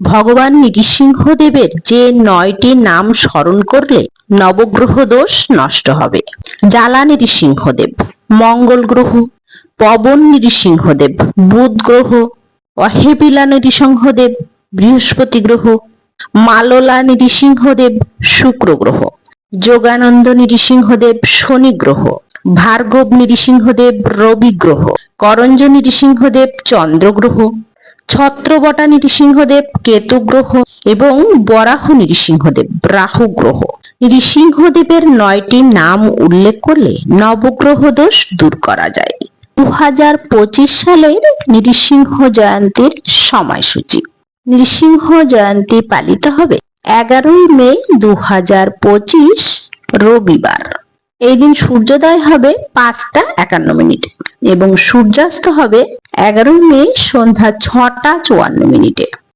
ভগবান নৃসিংহদেবের যে নয়টি নাম স্মরণ করলে নবগ্রহ দোষ নষ্ট হবে। জ্বালা নৃসিংহদেব মঙ্গল গ্রহ, পবন নৃসিংহদেব বুধ গ্রহ, অহেবিলা নৃসিংহদেব বৃহস্পতি গ্রহ, মাললা নৃসিংহদেব শুক্র গ্রহ, যোগানন্দ নৃসিংহদেব শনি গ্রহ, ভার্গব নৃসিংহদেব রবি গ্রহ, করঞ্জ নৃসিংহদেব চন্দ্র গ্রহ ছত্রবটা নৃসিংহদেব কেতু গ্রহ এবং বরাহ নৃসিংহদেব রাহু গ্রহ নৃসিংহদেবের নয়টি নাম উল্লেখ করলে নবগ্রহ দোষ দূর করা যায়। দু হাজার পঁচিশ সালের নৃসিংহ জয়ন্তীর সময়সূচি। নৃসিংহ জয়ন্তী পালিত হবে এগারোই মে দু হাজার পঁচিশ রবিবার। এই দিন সূর্যোদয় হবে পাঁচটা একান্ন মিনিটে এবং সূর্যাস্ত হবে এগারোই মে সন্ধ্যা ছটা চুয়ান্ন মিনিটে।